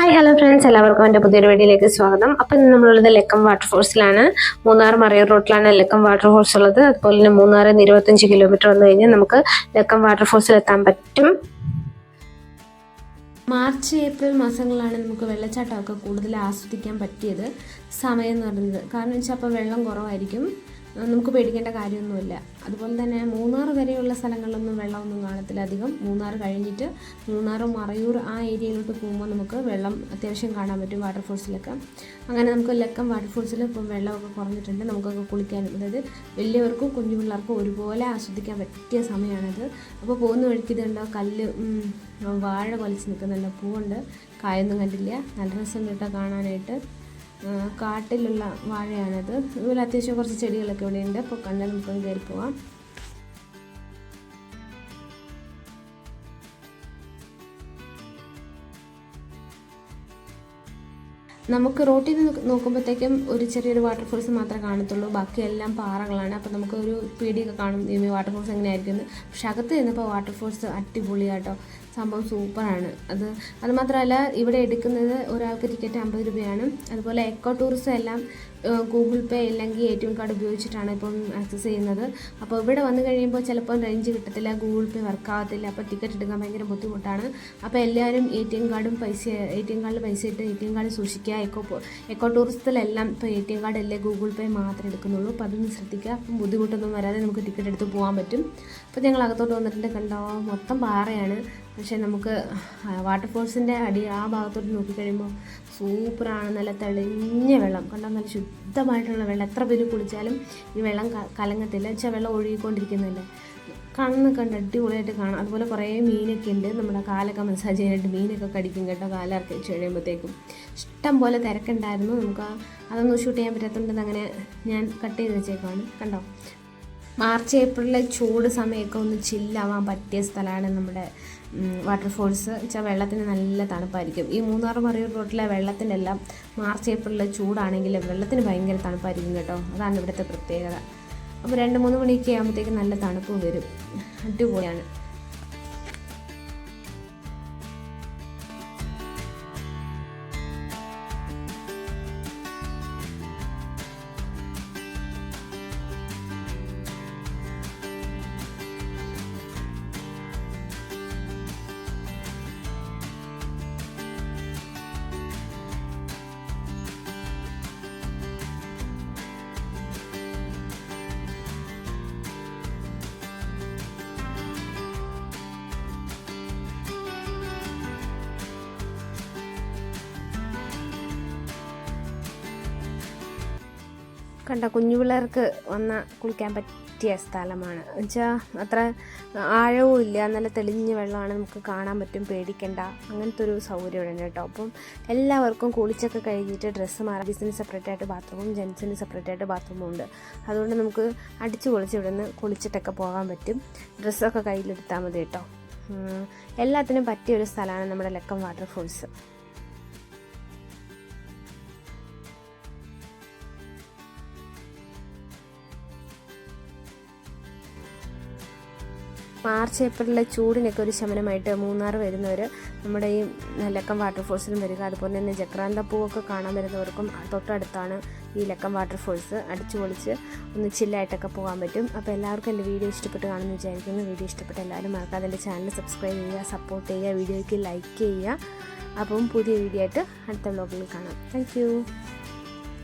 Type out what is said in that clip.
Hi hello friends എല്ലാവർക്കും എന്റെ പുതിയൊരു വീഡിയോയിലേക്ക് സ്വാഗതം. അപ്പോൾ ഇന്ന് നമ്മളുള്ളത് ലക്കം വാട്ടർഫോൾസിലാണ് മൂന്നാർ മറയൂർ റോട്ടിലാണ് ലക്കം വാട്ടർഫോൾസ് ഉള്ളത്. അതുപോലെ തന്നെ മൂന്നാറിൽ നിന്ന് ഇരുപത്തഞ്ച് കിലോമീറ്റർ വന്നു കഴിഞ്ഞാൽ നമുക്ക് ലക്കം വാട്ടർഫോൾസിൽ എത്താൻ പറ്റും. മാർച്ച് ഏപ്രിൽ മാസങ്ങളിലാണ് നമുക്ക് വെള്ളച്ചാട്ടമൊക്കെ കൂടുതൽ ആസ്വദിക്കാൻ പറ്റിയത്. സമയം എന്ന് പറയുന്നത്. കാരണം വെച്ചാൽ അപ്പോൾ വെള്ളം കുറവായിരിക്കും. നമുക്ക് പേടിക്കേണ്ട കാര്യമൊന്നുമില്ല. അതുപോലെ തന്നെ മൂന്നാർ വരെയുള്ള സ്ഥലങ്ങളിലൊന്നും വെള്ളമൊന്നും കാണത്തില്ല അധികം. മൂന്നാർ കഴിഞ്ഞിട്ട് മൂന്നാർ മറയൂർ ആ ഏരിയയിലോട്ട് പോകുമ്പോൾ നമുക്ക് വെള്ളം അത്യാവശ്യം കാണാൻ പറ്റും വാട്ടർഫോൾസിലൊക്കെ അങ്ങനെ നമുക്ക് ലക്കം വാട്ടർഫോൾസിൽ ഇപ്പം വെള്ളമൊക്കെ കുറഞ്ഞിട്ടുണ്ട്. നമുക്കൊക്കെ കുളിക്കാനും അതായത് വലിയവർക്കും കുഞ്ഞു പിള്ളേർക്കും ഒരുപോലെ ആസ്വദിക്കാൻ പറ്റിയ സമയമാണിത്. അപ്പോൾ പോകുന്ന വഴിക്ക് ഇതുണ്ടോ? കല്ല് വാഴ കൊലച്ച് നിൽക്കുന്നുണ്ട്. പൂവുണ്ട്. കായൊന്നും കണ്ടില്ല. നല്ല രസമുണ്ട് കേട്ടോ കാണാനായിട്ട്. കാട്ടിലുള്ള വാഴയാണത്. അതുപോലെ അത്യാവശ്യം കുറച്ച് ചെടികളൊക്കെ ഇവിടെ ഉണ്ട്. അപ്പോൾ കണ്ടാൽ നമുക്കൊന്ന് കയറി പോവാം. നമുക്ക് റോട്ടിൽ നിന്ന് നോക്കുമ്പോഴത്തേക്കും ഒരു ചെറിയൊരു വാട്ടർഫോൾസ് മാത്രമേ കാണത്തുള്ളൂ. ബാക്കിയെല്ലാം പാറകളാണ്. അപ്പോൾ നമുക്ക് ഒരു പേടിയൊക്കെ കാണും. ഈ വാട്ടർഫോൾസ് എങ്ങനെയായിരിക്കും പക്ഷെ അകത്ത് ചെന്നപ്പോൾ വാട്ടർഫോൾസ് അടിപൊളിയാട്ടോ. സംഭവം സൂപ്പറാണ്. അത് അതുമാത്രമല്ല ഇവിടെ എടുക്കുന്നത് ഒരാൾക്ക് ടിക്കറ്റ് അമ്പത് രൂപയാണ്. അതുപോലെ എക്കോ ടൂറിസം എല്ലാം ഗൂഗിൾ പേ അല്ലെങ്കിൽ എ ടി എം കാർഡ് ഉപയോഗിച്ചിട്ടാണ് ഇപ്പം ആക്സസ് ചെയ്യുന്നത്. അപ്പോൾ ഇവിടെ വന്നു കഴിയുമ്പോൾ ചിലപ്പോൾ റേഞ്ച് കിട്ടത്തില്ല ഗൂഗിൾ പേ വർക്ക് ആകത്തില്ല അപ്പോൾ ടിക്കറ്റ് എടുക്കാൻ ഭയങ്കര ബുദ്ധിമുട്ടാണ്. അപ്പോൾ എല്ലാവരും എ ടി എം കാർഡും പൈസ എ ടി എം കാർഡിൽ പൈസ ഇട്ട് എ ടി എം കാർഡ് സൂക്ഷിക്കുക. എക്കോ എക്കോ ടൂറിസത്തിലെല്ലാം ഇപ്പോൾ എ ടി എം കാർഡ് അല്ലേ ഗൂഗിൾ പേ മാത്രമേ എടുക്കുന്നുള്ളൂ. അപ്പോൾ അതൊന്ന് ശ്രദ്ധിക്കുക. അപ്പം ബുദ്ധിമുട്ടൊന്നും വരാതെ നമുക്ക് ടിക്കറ്റ് എടുത്ത് പോകാൻ പറ്റും. അപ്പോൾ ഞങ്ങൾ അകത്തോട്ട് വന്നിട്ടുണ്ട്. കണ്ടോ? മൊത്തം പാറയാണ്. പക്ഷേ നമുക്ക് വാട്ടർഫോൾസിന്റെ അടി ആ ഭാഗത്തോട്ട് നോക്കിക്കഴിയുമ്പോൾ സൂപ്പറാണ്. നല്ല തെളിഞ്ഞ വെള്ളം. കണ്ടാൽ നല്ല ശുദ്ധമായിട്ടുള്ള വെള്ളം. എത്ര പേര് കുളിച്ചാലും ഈ വെള്ളം കലങ്ങത്തില്ല. വെച്ചാൽ വെള്ളം ഒഴുകിക്കൊണ്ടിരിക്കുന്നില്ല കണ്ണ് കണ്ട് അടിപൊളിയായിട്ട് കാണാം. അതുപോലെ കുറേ മീനൊക്കെ ഉണ്ട്. നമ്മുടെ കാലൊക്കെ മസാജ് ചെയ്യാനായിട്ട് മീനൊക്കെ കടിക്കും കേട്ടോ. കാലിറക്കി വെച്ച് കഴിയുമ്പോഴത്തേക്കും. ഇഷ്ടം പോലെ തിരക്കുണ്ടായിരുന്നു. നമുക്ക് അതൊന്നും ഷൂട്ട് ചെയ്യാൻ പറ്റാത്തതുകൊണ്ട് അങ്ങനെ ഞാൻ കട്ട് ചെയ്ത് വെച്ചേക്കാണ് കണ്ടോ? മാർച്ച് ഏപ്രിലിലെ ചൂട് സമയമൊക്കെ ഒന്ന് ചില്ലാവാൻ പറ്റിയ സ്ഥലമാണ് നമ്മുടെ വാട്ടർഫോൾസ് വെച്ചാൽ വെള്ളത്തിന് നല്ല തണുപ്പായിരിക്കും. ഈ മൂന്നാർ മറിയൂർ റോട്ടിലെ വെള്ളത്തിനെല്ലാം മാർച്ച് ഏപ്രിലിലെ ചൂടാണെങ്കിൽ വെള്ളത്തിന് ഭയങ്കര തണുപ്പായിരിക്കും കേട്ടോ. അതാണ് ഇവിടുത്തെ പ്രത്യേകത. അപ്പോൾ രണ്ട് മൂന്ന് മണിയൊക്കെ ആകുമ്പോഴത്തേക്ക് നല്ല തണുപ്പ് വരും. അടിപൊളിയാണ്. കണ്ട കുഞ്ഞു പിള്ളേർക്ക് വന്ന കുളിക്കാൻ പറ്റിയ സ്ഥലമാണ്. എന്നുവെച്ചാൽ അത്ര ആഴവും ഇല്ല. നല്ല തെളിഞ്ഞ വെള്ളമാണ് നമുക്ക് കാണാൻ പറ്റും. പേടിക്കണ്ട. അങ്ങനത്തെ ഒരു സൗകര്യം ഉണ്ട് കേട്ടോ. അപ്പം എല്ലാവർക്കും കുളിച്ചൊക്കെ കഴിഞ്ഞിട്ട് ഡ്രസ്സ് മാറി ലേഡീസിന് സെപ്പറേറ്റ് ആയിട്ട് ബാത്റൂമും ജെൻസിന് സെപ്പറേറ്റ് ആയിട്ട് ബാത്റൂമും ഉണ്ട്. അതുകൊണ്ട് നമുക്ക് അടിച്ച് കുളിച്ച് ഇവിടെ നിന്ന് കുളിച്ചിട്ടൊക്കെ പോകാൻ പറ്റും. ഡ്രസ്സൊക്കെ കയ്യിലെടുത്താൽ മതി കേട്ടോ. എല്ലാത്തിനും പറ്റിയ ഒരു സ്ഥലമാണ് നമ്മുടെ ലക്കം വാട്ടർഫോൾസ് മാർച്ച് ഏപ്രിലിലെ ചൂടിനൊക്കെ ഒരു ശമനമായിട്ട് മൂന്നാർ വരുന്നവർ നമ്മുടെ ഈ ലക്കം വാട്ടർഫോൾസിലും വരിക. അതുപോലെ തന്നെ ജക്രാന്ത പൂവൊക്കെ കാണാൻ വരുന്നവർക്കും തൊട്ടടുത്താണ് ഈ ലക്കം വാട്ടർഫോൾസ് അടിച്ചു പൊളിച്ച് ഒന്ന് ചില്ലായിട്ടൊക്കെ പോകാൻ പറ്റും. അപ്പോൾ എല്ലാവർക്കും എന്റെ വീഡിയോ ഇഷ്ടപ്പെട്ട് കാണുമെന്ന് വിചാരിക്കുന്നു. വീഡിയോ ഇഷ്ടപ്പെട്ട് എല്ലാവരും മറക്കാതെ എന്റെ ചാനൽ സബ്സ്ക്രൈബ് ചെയ്യുക സപ്പോർട്ട് ചെയ്യുക വീഡിയോയ്ക്ക് ലൈക്ക് ചെയ്യുക. അപ്പം പുതിയ വീഡിയോ ആയിട്ട് അടുത്ത വ്ലോഗിൽ കാണാം. താങ്ക്